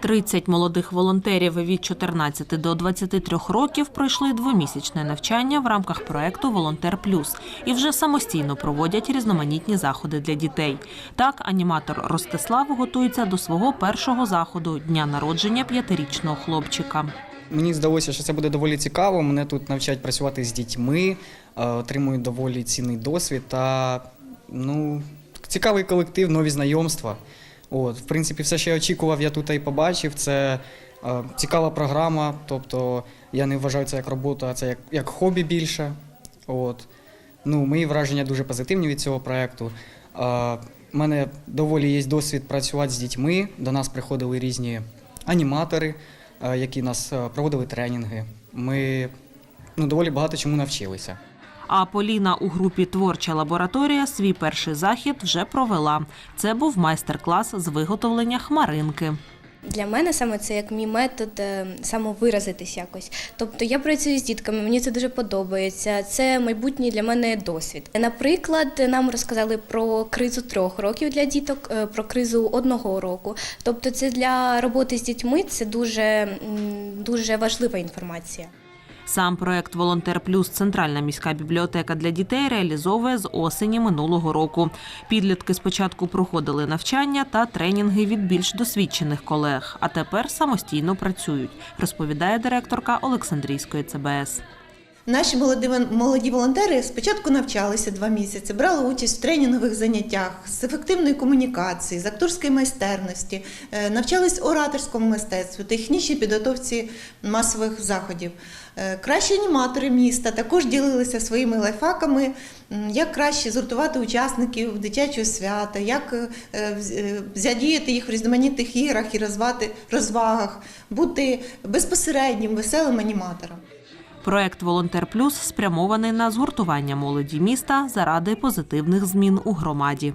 30 молодих волонтерів від 14 до 23 років пройшли двомісячне навчання в рамках проекту Волонтер Плюс і вже самостійно проводять різноманітні заходи для дітей. Так, аніматор Ростислав готується до свого першого заходу дня народження п'ятирічного хлопчика. Мені здалося, що це буде доволі цікаво. Мене тут навчать працювати з дітьми, е, отримую доволі цінний досвід та ну, цікавий колектив, нові знайомства. От, в принципі, все, що я очікував, я тут і побачив. Це е, цікава програма, тобто я не вважаю це як роботу, а це як, як хобі більше. От. Ну, мої враження дуже позитивні від цього проєкту. Е, У мене доволі є досвід працювати з дітьми. До нас приходили різні аніматори, е, які нас е, проводили тренінги. Ми ну, доволі багато чому навчилися. А Поліна у групі Творча лабораторія свій перший захід вже провела. Це був майстер-клас з виготовлення хмаринки. Для мене саме це як мій метод е, самовиразитись якось. Тобто я працюю з дітками, мені це дуже подобається. Це майбутній для мене досвід. Наприклад, нам розказали про кризу трьох років для діток, е, про кризу одного року. Тобто, це для роботи з дітьми це дуже, дуже важлива інформація. Сам проект Волонтер Плюс Центральна міська бібліотека для дітей реалізовує з осені минулого року. Підлітки спочатку проходили навчання та тренінги від більш досвідчених колег, а тепер самостійно працюють, розповідає директорка Олександрійської ЦБС. Наші молоді, молоді волонтери спочатку навчалися два місяці, брали участь в тренінгових заняттях з ефективної комунікації, з акторської майстерності, е, навчались ораторському мистецтву, технічній підготовці масових заходів. Е, Кращі аніматори міста також ділилися своїми лайфхаками, як краще згуртувати учасників дитячого свята, як е, задіяти їх в різноманітних іграх і розвати, розвагах, бути безпосереднім, веселим аніматором. Проект Волонтер Плюс спрямований на згуртування молоді міста заради позитивних змін у громаді.